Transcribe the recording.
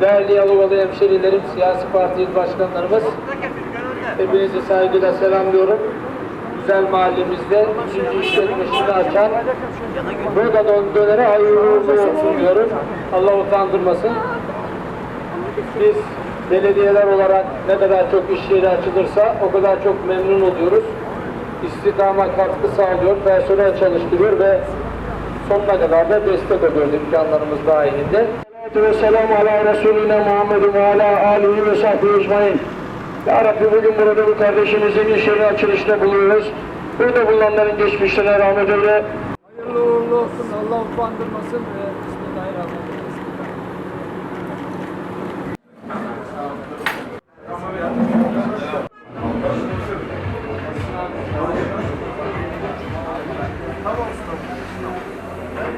Değerli Yalova'lı hemşerilerim, siyasi parti il başkanlarımız, hepinizi saygıyla selamlıyorum. Güzel mahallemizde üçüncü işletmesini açan Bogadon Döner'e hayırlı olsun diyorum. Allah utandırmasın. Biz belediyeler olarak ne kadar çok iş yeri açılırsa o kadar çok memnun oluyoruz. İstihdama katkı sağlıyor, personel çalıştırıyor ve sonuna kadar da destek oluyoruz imkanlarımız dahilinde. ve selamu ala Resulüne Muhammedin ve ala alihi ve sahbihi ecmain. Ya Rabbi bugün burada bu kardeşimizin iş yeri açılışında bulunuyoruz. Burada bulunanların geçmişlerine rahmet eyle. Hayırlı uğurlu olsun. Allah utandırmasın. Bismillahirrahmanirrahim.